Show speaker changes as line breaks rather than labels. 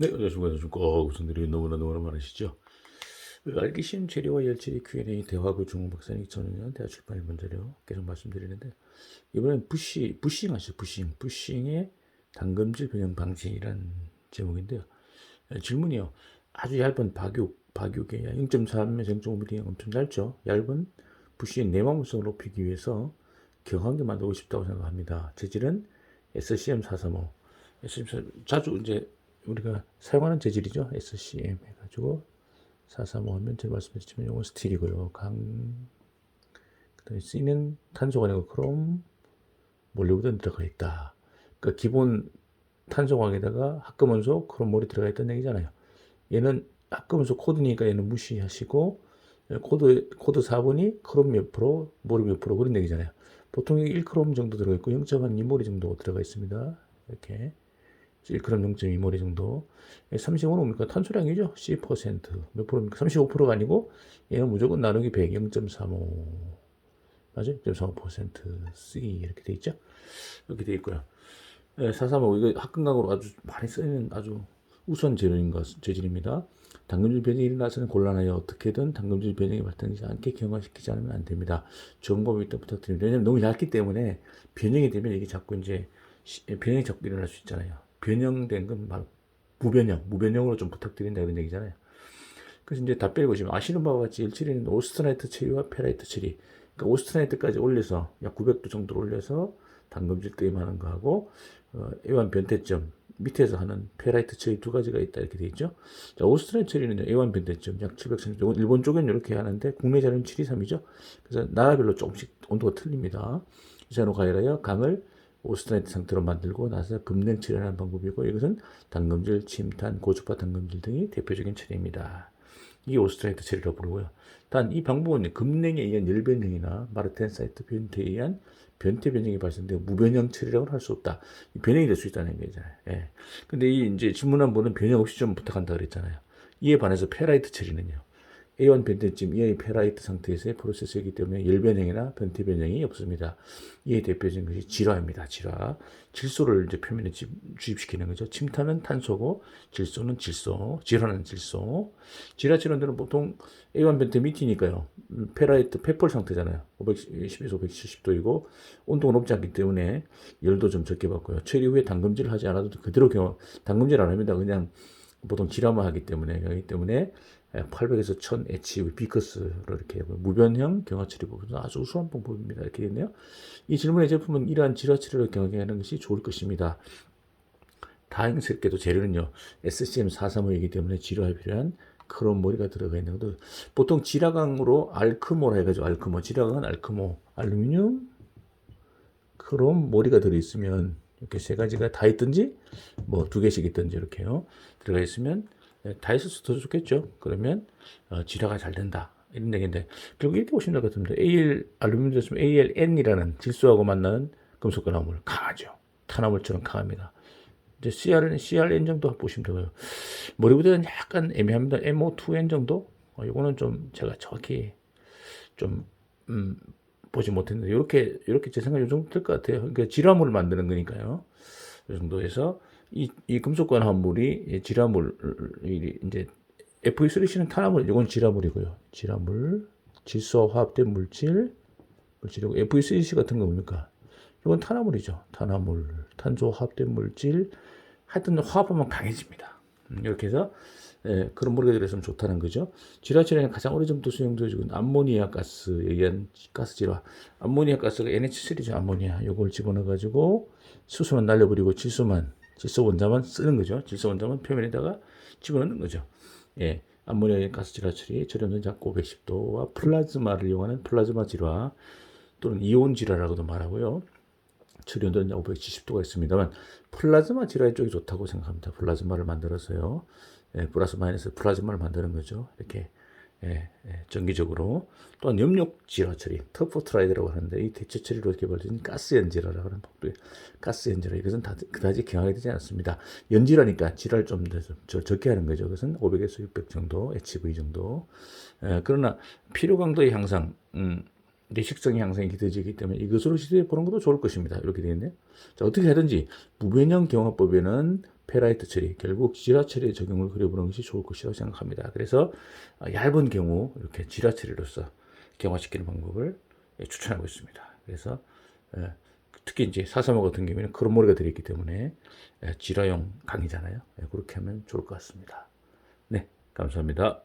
네, 안녕하십니까. 꼭 우선들이 너무나 너무나 많으시죠. 알기 쉬운 재료와 열처리 Q&A 대화구 중국 박사님 2005년 대학 출판 일본 자료 계속 말씀드리는데 이번엔 부시, 부싱 하시죠. 부싱. 부싱의 당금질 변형 방지라는 제목인데요. 예, 질문이요. 아주 얇은 박육, 박육의 0.3에서 0.5mm 엄청 짧죠. 얇은 부시의 내마물성을 높이기 위해서 경한게 만들고 싶다고 생각합니다. 재질은 SCM 435. SCM 자주 이제 우리가 사용하는 재질이죠. SCM 해가지고 435 하면 제가 말씀드렸지만 이건 스틸이고요. 강 그다음에 C는 탄소가 아니고 크롬 몰리우드 들어가 있다. 그러니까 기본 탄소광에다가 합금원소 크롬 몰이 들어가 있다는 얘기잖아요. 얘는 합금원소 코드니까 얘는 무시하시고 코드 코드 4번이 크롬 몇 프로, 몰이 몇 프로 그런 얘기잖아요. 보통 1크롬 정도 들어가 있고 0.2몰이 정도 들어가 있습니다. 이렇게 1g 0.2몰이 정도. 35는 뭡니까? 탄소량이죠. C%. 몇 프로입니까? 35%가 아니고 얘는 무조건 나누기 100, 0.35. 맞죠? 0.35% C 이렇게 돼 있죠. 이렇게 돼 있고요. 예, 435 이거 학근강으로 아주 많이 쓰이는 아주 우선 재료인 것 재질입니다. 당금질 변형이 일어나서는 곤란하여 어떻게든 당금질 변형이 발생하지 않게 경화시키지 않으면 안 됩니다. 점검 일단 부탁드립니다. 왜냐면 너무 얇기 때문에 변형이 되면 이게 자꾸 이제 시- 변형이 자꾸 일어날 수 있잖아요. 변형된 건 바로 무변형, 무변형으로 좀 부탁드린다 그런 얘기잖아요. 그래서 이제 답변을 보시면 아시는 바와 같이 1처리는 오스트라이트 처리와 페라이트 처리. 그러니까 오스트라이트까지 올려서 약 900도 정도로 올려서 당금질 떼임하는 거하고 어, 애완 변태점 밑에서 하는 페라이트 처리 두 가지가 있다 이렇게 돼 있죠. 자, 오스트라이트 처리는 애완 변태점 약 730. 일본 쪽은 이렇게 하는데 국내 자료는 723이죠. 그래서 나라별로 조금씩 온도가 틀립니다. 이산호 가열하여 강을 오스트라이트 상태로 만들고 나서 금냉 처리하는 방법이고 이것은 당금질, 침탄, 고주파 당금질 등이 대표적인 처리입니다. 이게 오스트라이트 처리라고 부르고요. 단 이 방법은 금냉에 의한 열 변형이나 마르텐 사이트 변태에 의한 변태 변형이 발생되고 무변형 처리라고는 할 수 없다. 이 변형이 될 수 있다는 얘기잖아요. 예. 근데 이 이제 질문한 분은 변형 없이 좀 부탁한다 그랬잖아요. 이에 반해서 페라이트 처리는요. A1 변태점 이하의 페라이트 상태에서의 프로세스이기 때문에 열변형이나 변태 변형이 없습니다. 이에 대표적인 것이 질화입니다. 질화. 질소를 이제 표면에 집- 주입시키는 거죠. 침탄은 탄소고 질소는 질소, 질화는 질소. 질화 질환들은 보통 A1 변태 밑이니까요. 음, 페라이트 페펄 상태잖아요. 510에서 570도이고 온도가 높지 않기 때문에 열도 좀 적게 받고요. 처리 후에 당금질을 하지 않아도 그대로 당금질 안 합니다. 그냥 보통 질화만 하기 때문에 그렇기 때문에 800에서 1000 HV 비커스로 이렇게 무변형 경화 처리 부분은 아주 우수한 방법입니다. 이렇게 됐네요. 이 질문의 제품은 이러한 질화 처리를 경험하는 것이 좋을 것입니다. 다행스럽게도 재료는요 SCM 435이기 때문에 질화에 필요한 크롬 머리가 들어가 있는 것도 보통 지라강으로 알크모라 해가지고 알크모 지라강은 알크모 알루미늄 크롬 머리가 들어 있으면 이렇게 세 가지가 다 있든지 뭐 두 개씩 있든지 이렇게요 들어가 있으면 네, 다 있어서 더 좋겠죠 그러면 어, 지라가 잘 된다 이런 얘기인데 결국 이렇게 보시면 될 것 같습니다 AL 알루미늄 들었으면 ALN이라는 질소하고 만나는 금속 결합물 강하죠 탄화물처럼 강합니다 이제 CR은 CRN 정도 보시면 되고요. 머리부터는 약간 애매합니다. MO2N 정도? 어, 이거는 좀 제가 정확히 좀 음, 보지 못했는데 이렇게 이렇게 제 생각에 이 정도 될 것 같아요. 그러니까 질화물을 만드는 거니까요. 이 정도에서 이, 이 금속관 화물이 질화물이 이제 FE3C는 탄화물, 이건 질화물이고요. 질화물, 질소와 화합된 물질, 물질이고 FE3C 같은 거 뭡니까? 이건 탄화물이죠. 탄화물, 탄소 화합된 물질. 하여튼 화합하면 강해집니다. 음, 이렇게 해서 예, 그런 모르게 들었으면 좋다는 거죠. 처리는 가장 오래전부터 수용되어지고 암모니아 가스에 의한 가스 질화. 암모니아 가스가 NH3죠. 암모니아. 요걸 집어넣어 가지고 수소만 날려버리고 질소만 질소 원자만 쓰는 거죠. 질소 원자만 표면에다가 집어넣는 거죠. 예. 암모니아 가스 질화 처리, 절연된 작고 510도와 플라즈마를 이용하는 플라즈마 질화 또는 이온 질화라고도 말하고요. 처리온도는 570도가 있습니다만 플라즈마 질화의 쪽이 좋다고 생각합니다. 플라즈마를 만들어서요. 예, 플러스 마이너스 플라즈마를 만드는 거죠. 이렇게 예, 예, 정기적으로 또한 염력 질화 처리 터포트라이드라고 하는데 이 대체 처리로 개발된 가스 연질화라고 하는 방법이 가스 연질화 이것은 다, 그다지 경하게 되지 않습니다. 연질화니까 질화를 좀 더 적게 하는 거죠. 그것은 500에서 600 정도 HV 정도. 예, 그러나 피로 강도의 향상 음, 내식성의 향상이 기대되기 때문에 이것으로 시도해 보는 것도 좋을 것입니다. 이렇게 되어 있네요. 자, 어떻게 하든지 무변형 경화법에는 페라이트 처리, 결국 지라 처리의 적용을 그려보는 것이 좋을 것이라고 생각합니다. 그래서 어, 얇은 경우 이렇게 지라 처리로서 경화시키는 방법을 예, 추천하고 있습니다. 그래서 예, 특히 이제 사사모 같은 경우에는 크롬머리가 들어있기 때문에 예, 지라용 강이잖아요. 예, 그렇게 하면 좋을 것 같습니다. 네, 감사합니다.